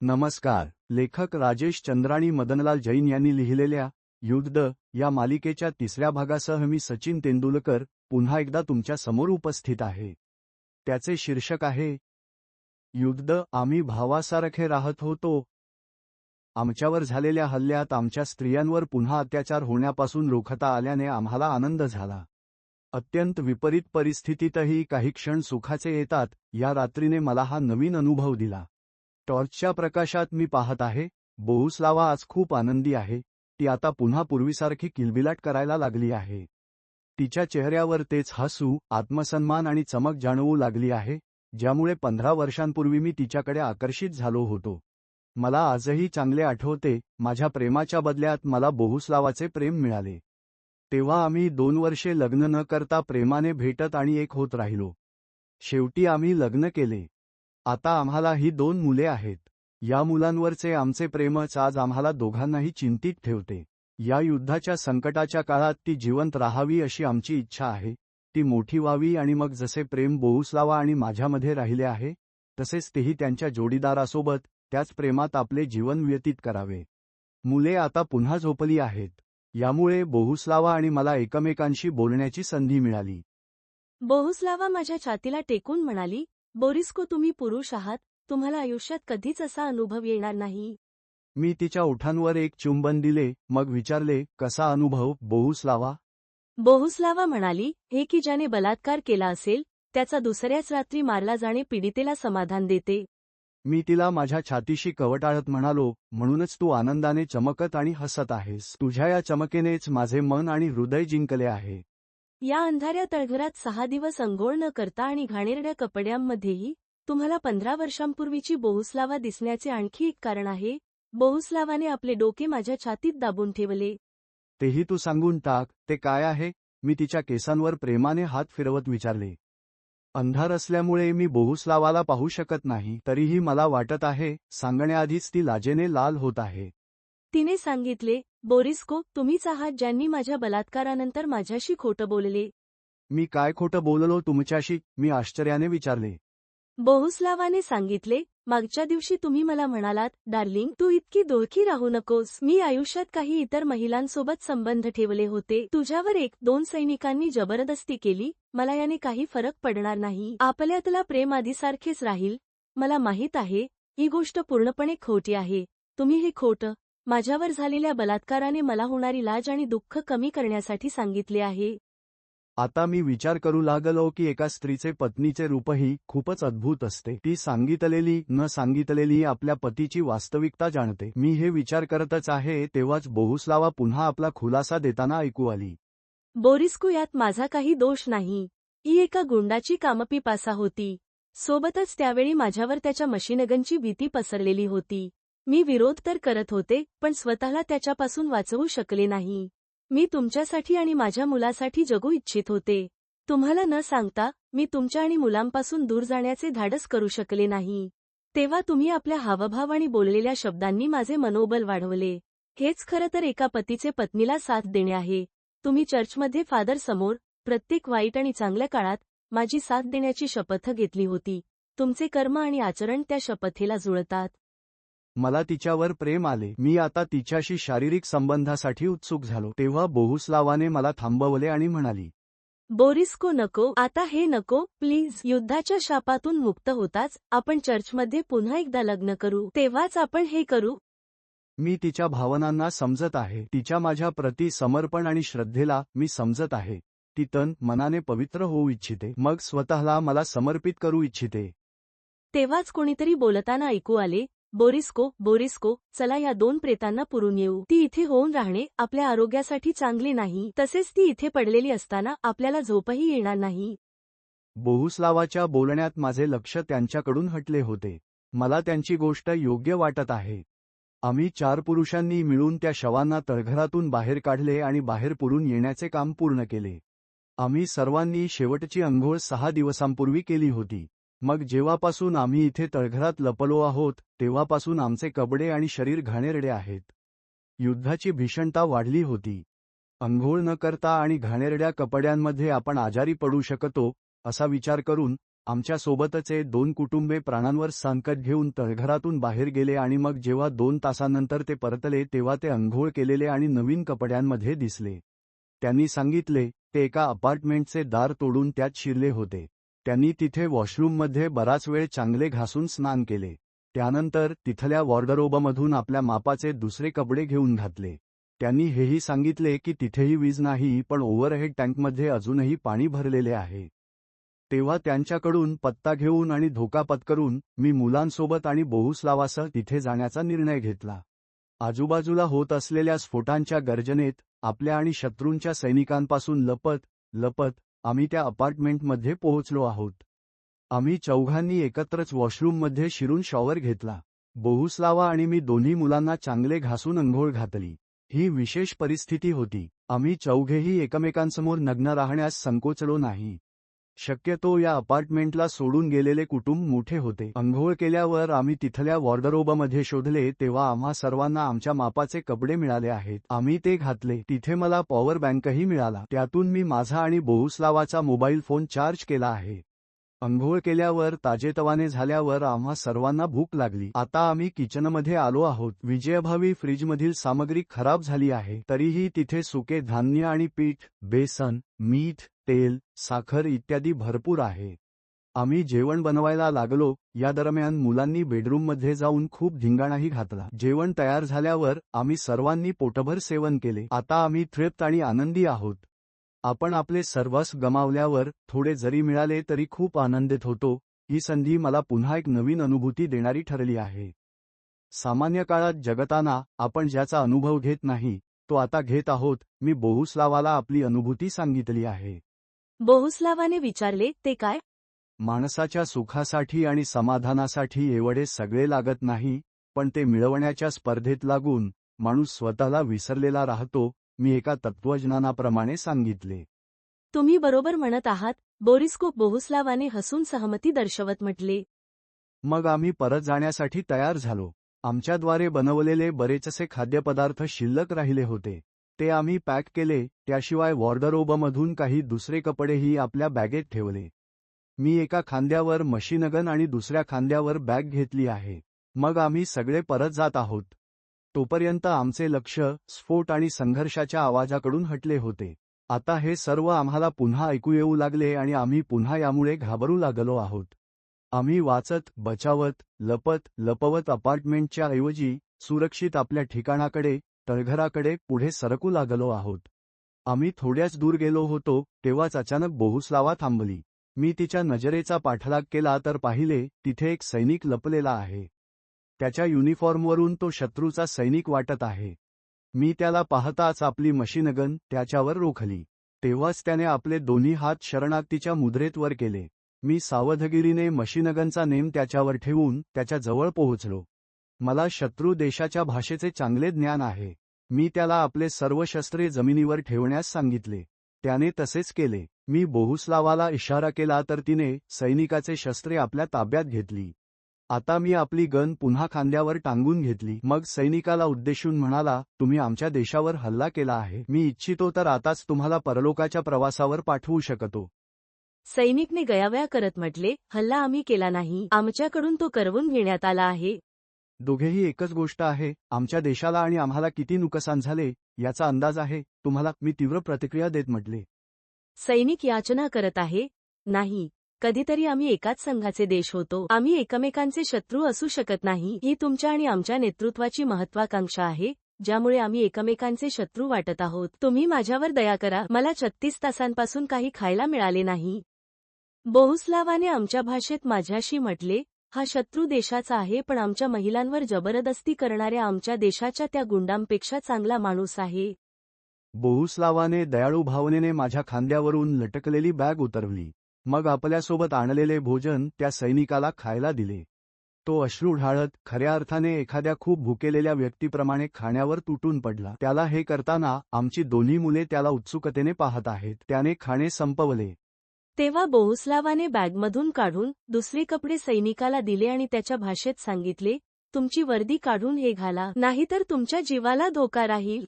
नमस्कार. लेखक राजेश चंद्राणी मदनलाल जैन यांनी लिहिलेल्या युद्ध या मालिकेच्या तिसऱ्या भागासह मी सचिन तेंडुलकर पुन्हा एकदा तुमच्यासमोर उपस्थित आहे. त्याचे शीर्षक आहे युद्ध आम्ही भावासारखे राहत होतो. आमच्यावर झालेल्या हल्ल्यात आमच्या स्त्रियांवर पुन्हा अत्याचार होण्यापासून रोखता आल्याने आम्हाला आनंद झाला. अत्यंत विपरीत परिस्थितीतही काही क्षण सुखाचे येतात. या रात्रीने मला हा नवीन अनुभव दिला. टॉर्चच्या प्रकाशात मी पाहत आहे. बोहुस्लावा आज खूप आनंदी आहे. ती आता पुन्हा पूर्वीसारखी किलबिलाट करायला लागली आहे. तिच्या चेहऱ्यावर तेच हसू आत्मसन्मान आणि चमक जाणवू लागली आहे ज्यामुळे पंधरा वर्षांपूर्वी मी तिच्याकडे आकर्षित झालो होतो. मला आजही चांगले आठवते माझ्या प्रेमाच्या बदल्यात मला बोहुस्लावाचे प्रेम मिळाले. तेव्हा आम्ही दोन वर्षे लग्न न करता प्रेमाने भेटत आणि एक होत राहिलो. शेवटी आम्ही लग्न केले. आता आम्हाला ही दोन मुले आहेत. या मुलांवरचे आमचे प्रेमच आज आम्हाला दोघांनाही चिंतित ठेवते. या युद्धाच्या संकटाच्या काळात ती जिवंत राहावी अशी आमची इच्छा आहे. ती मोठी व्हावी आणि मग जसे प्रेम बोहुस्लावा आणि माझ्यामध्ये राहिले आहे तसेच तेही त्यांच्या जोडीदारासोबत त्याच प्रेमात आपले जीवन व्यतीत करावे. मुले आता पुन्हा झोपली आहेत. यामुळे बोहुस्लावा आणि मला एकमेकांशी बोलण्याची संधी मिळाली. बोहुस्लावा माझ्या छातीला टेकून म्हणाली बोरिस्को तुम्ही पुरुष आहात. तुम्हाला आयुष्यात कधीच असा अनुभव येणार नाही. मी तिच्या ओठांवर एक चुंबन दिले मग विचारले कसा अनुभव बोहुस्लावा? बोहुस्लावा म्हणाली हे की ज्याने बलात्कार केला असेल त्याचा दुसऱ्याच रात्री मारला जाणे पीडितेला समाधान देते. मी तिला माझ्या छातीशी कवटाळत म्हणालो म्हणूनच तू आनंदाने चमकत आणि हसत आहेस. तुझ्या या चमकेनेच माझे मन आणि हृदय जिंकले आहे. या अंधाऱ्या तळघरात सहा दिवस अंघोळ न करता आणि घाणेरड्या कपड्यांमध्येही तुम्हाला पंधरा वर्षांपूर्वीची बोहुस्लावा दिसण्याचे आणखी एक कारण आहे. बोहुस्लावाने आपले डोके माझ्या छातीत दाबून ठेवले. तेही तू सांगून टाक ते काय आहे? मी तिच्या केसांवर प्रेमाने हात फिरवत विचारले. अंधार असल्यामुळे मी बोहुस्लावाला पाहू शकत नाही तरीही मला वाटत आहे सांगण्याआधीच ती लाजेने लाल होत आहे. तिने सांगितले बोरिस्को तुम्हीच आहात ज्यांनी माझ्या बलात्कारानंतर माझ्याशी खोटं बोलले. मी काय खोटं बोललो तुमच्याशी मी आश्चर्याने विचारले. बोहुस्लावाने सांगितले मागच्या दिवशी तुम्ही मला म्हणालात डार्लिंग तू इतकी दोळखी राहू नकोस. मी आयुष्यात काही इतर महिलांसोबत संबंध ठेवले होते. तुझ्यावर एक दोन सैनिकांनी जबरदस्ती केली. मला याने काही फरक पडणार नाही. आपल्यातला प्रेम आधीसारखेच राहील. मला माहीत आहे ही गोष्ट पूर्णपणे खोटी आहे. तुम्ही हे खोटं माझ्यावर झालेल्या बलात्काराने मला होणारी लाज आणि दुःख कमी करण्यासाठी सांगितले आहे. आता मी विचार करू लागलो की एका स्त्रीचे पत्नीचे रूपही खूपच अद्भुत असते. ती सांगितलेली न सांगितलेली आपल्या पतीची वास्तविकता जाणते. मी हे विचार करतच आहे तेव्हाच बोहुस्लावा पुन्हा आपला खुलासा देताना ऐकू आली. बोरिस्को यात माझा काही दोष नाही. ही एका गुंडाची कामपिपासा होती. सोबतच त्यावेळी माझ्यावर त्याच्या मशीनगनची भीती पसरलेली होती. मी विरोध तर करत होते पण स्वतःला त्याच्यापासून वाचवू शकले नाही. मी तुमच्यासाठी आणि माझ्या मुलासाठी जगू इच्छित होते. तुम्हाला न सांगता मी तुमच्या आणि मुलांपासून दूर जाण्याचे धाडस करू शकले नाही. तेव्हा तुम्ही आपल्या हावभाव आणि बोललेल्या शब्दांनी माझे मनोबल वाढवले. हेच खरं तर एका पतीचे पत्नीला साथ देणे आहे. तुम्ही चर्चमध्ये फादर समोर प्रत्येक वाईट आणि चांगल्या काळात माझी साथ देण्याची शपथ घेतली होती. तुमचे कर्म आणि आचरण त्या शपथेला जुळतात. मला तिच्यावर प्रेम आले. मी आता तिच्याशी शारीरिक संबंधासाठी उत्सुक झालो. तेव्हा बोहुस्लावाने मला थांबवले आणि म्हणाली बोरिस्को नको आता हे नको प्लीज युद्धाच्या शापातून मुक्त होताच आपण चर्चमध्ये पुन्हा एकदा लग्न करू. तेव्हाच आपण हे करू. मी तिच्या भावनांना समजत आहे. तिच्या माझ्या प्रति समर्पण आणि श्रद्धेला मी समजत आहे. ती तन मनाने पवित्र होऊ इच्छिते. मग स्वतःला मला समर्पित करू इच्छिते. तेव्हाच कोणीतरी बोलताना ऐकू आले बोरिस्को बोरिस्को चला या दोन प्रेतांना पुरून येऊ. ती इथे होऊन राहणे आपल्या आरोग्यासाठी चांगले नाही. तसेच ती इथे पडलेली असताना आपल्याला झोपही येणार नाही. बोहुस्लावाच्या बोलण्यात माझे लक्ष त्यांच्याकडून हटले होते. मला त्यांची गोष्ट योग्य वाटत आहे. आम्ही चार पुरुषांनी मिळून त्या शवांना तळघरातून बाहेर काढले आणि बाहेर पुरून येण्याचे काम पूर्ण केले. आम्ही सर्वांनी शेवटची अंघोळ सहा दिवसांपूर्वी केली होती. मग जेव्हापासून आम्ही इथे तळघरात लपलो आहोत तेव्हापासून आमचे कपडे आणि शरीर घाणेरडे आहेत. युद्धाची भीषणता वाढली होती. अंघोळ न करता आणि घाणेरड्या कपड्यांमध्ये आपण आजारी पडू शकतो असा विचार करून आमच्यासोबतचे दोन कुटुंबे प्राणांवर संकट घेऊन तळघरातून बाहेर गेले आणि मग जेव्हा दोन तासानंतर ते परतले तेव्हा ते अंघोळ केलेले आणि नवीन कपड्यांमध्ये दिसले. त्यांनी सांगितले ते एका अपार्टमेंटचे दार तोडून त्यात शिरले होते. त्यांनी तिथे वॉशरूममध्ये बराच वेळ चांगले घासून स्नान केले. त्यानंतर तिथल्या वॉर्डरोबमधून आपल्या मापाचे दुसरे कपडे घेऊन घातले. त्यांनी हेही सांगितले की तिथेही वीज नाही पण ओव्हरहेड टँकमध्ये अजूनही पाणी भरलेले आहे. तेव्हा त्यांच्याकडून पत्ता घेऊन आणि धोका पत्करून मी मुलांसोबत आणि बोहुस्लावासह तिथे जाण्याचा निर्णय घेतला. आजूबाजूला होत असलेल्या स्फोटांच्या गर्जनेत आपल्या आणि शत्रूंच्या सैनिकांपासून लपत लपत आम्ही त्या अपार्टमेंटमध्ये पोहोचलो आहोत. आम्ही चौघांनी एकत्रच वॉशरूममध्ये शिरून शॉवर घेतला. बोहुस्लावा आणि मी दोन्ही मुलांना चांगले घासून अंघोळ घातली. ही विशेष परिस्थिती होती. आम्ही चौघेही एकमेकांसमोर नग्न राहण्यास संकोचलो नाही. शक्यतो या अपार्टमेंटला सोडून गेलेले कुटुंब मोठे होते. अंघोळ केल्यावर आम्ही तिथल्या वॉर्डरोबमध्ये शोधले तेव्हा आम्हा सर्वांना आमच्या मापाचे कपडे मिळाले आहेत. आम्ही ते घातले. तिथे मला पॉवर बँकही मिळाला. त्यातून मी माझा आणि बोहुस्लावाचा मोबाईल फोन चार्ज केला आहे. अंघोळ केल्यावर ताजेतवाने झाल्यावर आम्हा सर्वांना भूक लागली. आता आम्ही किचनमध्ये आलो आहोत. विजयाभावी फ्रीजमधील सामग्री खराब झाली आहे. तरीही तिथे सुके धान्य आणि पीठ बेसन मीठ तेल साखर इत्यादी भरपूर आहे. आम्ही जेवण बनवायला लागलो. या दरम्यान मुलांनी बेडरूममध्ये जाऊन खूप धिंगाणाही घातला. जेवण तयार झाल्यावर आम्ही सर्वांनी पोटभर सेवन केले. आता आम्ही तृप्त आणि आनंदी आहोत. आपण आपले सर्वस गमावल्यावर थोडे जरी मिळाले तरी खूप आनंदित होतो. ही संधी मला पुन्हा एक नवीन अनुभूती देणारी ठरली आहे. सामान्य काळात जगताना आपण ज्याचा अनुभव घेत नाही तो आता घेत आहोत. मी बोहुस्लावाला आपली अनुभूती सांगितली आहे. बोहुस्लावाने विचारले ते काय? माणसाच्या सुखासाठी आणि समाधानासाठी एवढे सगळे लागत नाही पण ते मिळवण्याच्या स्पर्धेत लागून माणूस स्वतःला विसरलेला राहतो. मी एका तत्त्वज्ञानाप्रमाणे सांगितले. तुम्ही बरोबर म्हणत आहात बोरिस्को बोहुस्लावाने हसून सहमती दर्शवत म्हटले. मग आम्ही परत जाण्यासाठी तयार झालो. आमच्याद्वारे बनवलेले बरेचसे खाद्यपदार्थ शिल्लक राहिले होते. ते आम्ही पॅक केले त्याशिवाय वॉर्डरोबमधून काही दुसरे कपडेही आपल्या बॅगेत ठेवले. मी एका खांद्यावर मशीनगन आणि दुसऱ्या खांद्यावर बॅग घेतली आहे. मग आम्ही सगळे परत जात आहोत. तोपर्यंत आमचे लक्ष स्फोट आणि संघर्षाच्या आवाजाकडून हटले होते. आता हे सर्व आम्हाला पुन्हा ऐकू येऊ लागले आणि आम्ही पुन्हा यामुळे घाबरू लागलो आहोत. आम्ही वाचत बचावत लपत लपवत अपार्टमेंटच्या ऐवजी सुरक्षित आपल्या ठिकाणाकडे तळघराकडे पुढे सरकू लागलो आहोत. आम्ही थोड्याच दूर गेलो होतो तेव्हाच अचानक बोहुस्लावा थांबली. मी तिच्या नजरेचा पाठलाग केला तर पाहिले तिथे एक सैनिक लपलेला आहे. त्याच्या युनिफॉर्मवरून तो शत्रूचा सैनिक वाटत आहे. मी त्याला पाहताच आपली मशीनगन त्याच्यावर रोखली. तेव्हाच त्याने आपले दोन्ही हात शरणागतीच्या मुद्रेत वर केले. मी सावधगिरीने मशीनगनचा नेम त्याच्यावर ठेवून त्याच्याजवळ पोहोचलो. मला शत्रू देशाच्या भाषेचे चांगले ज्ञान आहे. मी त्याला आपले सर्व शस्त्रे जमिनीवर ठेवण्यास सांगितले. त्याने तसेच केले. मी बोहुस्लावाला इशारा केला तर तिने सैनिकाचे शस्त्रे आपल्या ताब्यात घेतली. आता मी आपली गन पुन्हा खांद्यावर टांगून घेतली. मग सैनिकाला उद्देशून म्हणाला तुम्ही आमच्या देशावर हल्ला केला आहे. मी इच्छितो तर आताच तुम्हाला परलोकाच्या प्रवासावर पाठवू शकतो. सैनिकने गयावया करत म्हटले हल्ला आम्ही केला नाही. आमच्याकडून तो करवून घेण्यात आला आहे. दोघेही एकच गोष्ट आहे. आमच्या देशाला आणि आम्हाला किती नुकसान झाले याचा अंदाज आहे. तुम्हाला मी तीव्र प्रतिक्रिया देत म्हटले. सैनिक याचना करत आहे नाही. कधीतरी आम्ही एकाच संघाचे देश होतो. आम्ही एकमेकांचे शत्रू असू शकत नाही. ही तुमच्या आणि आमच्या नेतृत्वाची महत्वाकांक्षा आहे ज्यामुळे आम्ही एकमेकांचे शत्रू वाटत आहोत. तुम्ही माझ्यावर दया करा. मला छत्तीस तासांपासून काही खायला मिळाले नाही. बोहुस्लावाने आमच्या भाषेत माझ्याशी म्हटले हा शत्रू देशाचा आहे पण आमच्या महिलांवर जबरदस्ती करणाऱ्या आमच्या देशाच्या त्या गुंडांपेक्षा चांगला माणूस आहे. बोहुस्लावाने दयाळू भावनेने माझ्या खांद्यावरून लटकलेली बॅग उतरवली. मग आपल्यासोबत आणलेले भोजन त्या सैनिकाला खायला दिले. तो अश्रू ढाळत खऱ्या अर्थाने एखाद्या खूप भुकेलेल्या व्यक्तीप्रमाणे खाण्यावर तुटून पडला. त्याला हे करताना आमची दोन्ही मुले त्याला उत्सुकतेने पाहत आहेत. त्याने खाणे संपवले. तेव्हा बोहुस्लावाने बॅगमधून काढून दुसरे कपडे सैनिकाला दिले आणि त्याच्या भाषेत सांगितले तुमची वर्दी काढून हे घाला नाहीतर तुमच्या जीवाला धोका राहील.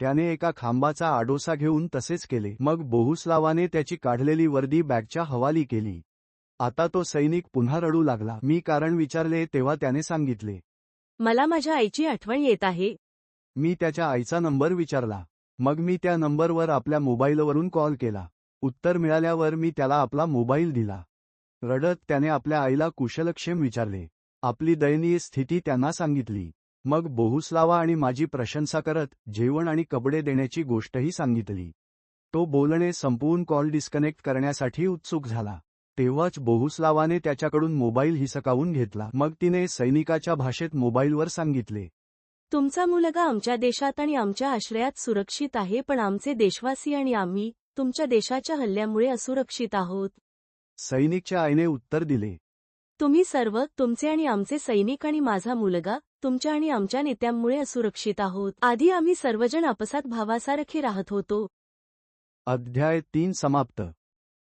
त्याने एका खांबाचा आडोसा घेऊन तसेच केले. मग बोहुस्लावाने त्याची काढलेली वर्दी बॅगच्या हवाली केली. आता तो सैनिक पुन्हा रडू लागला. मी कारण विचारले तेव्हा त्याने सांगितले. मला माझ्या आईची आठवण येत आहे. मी त्याच्या आईचा नंबर विचारला. मग मी त्या नंबरवर आपल्या मोबाईलवरून कॉल केला. उत्तर मिळाल्यावर मी त्याला आपला मोबाईल दिला. रडत त्याने आपल्या आईला कुशलक्षेम विचारले. आपली दयनीय स्थिती त्यांना सांगितली. मग बोहुस्लावा आणि माझी प्रशंसा करत जेवण आणि कपडे देण्याची गोष्टही सांगितली. तो बोलणे संपवून कॉल डिस्कनेक्ट करण्यासाठी उत्सुक झाला. तेव्हाच बोहुस्लावाने त्याच्याकडून मोबाईल हिसकावून घेतला. मग तिने सैनिकाच्या भाषेत मोबाईलवर सांगितले. तुमचा मुलगा आमच्या देशात आणि आमच्या आश्रयात सुरक्षित आहे पण आमचे देशवासी आणि आम्ही तुमच्या देशाच्या हल्ल्यामुळे असुरक्षित आहोत. सैनिकच्या आईने उत्तर दिले. तुम्ही सर्व तुमचे आणि आमचे सैनिक आणि माझा मुलगा तुमच्या आणि आमच्या नेत्यांमुळे असुरक्षित आहोत. आधी आम्ही सर्वजण आपसात भावासारखे राहत होतो. अध्याय तीन समाप्त.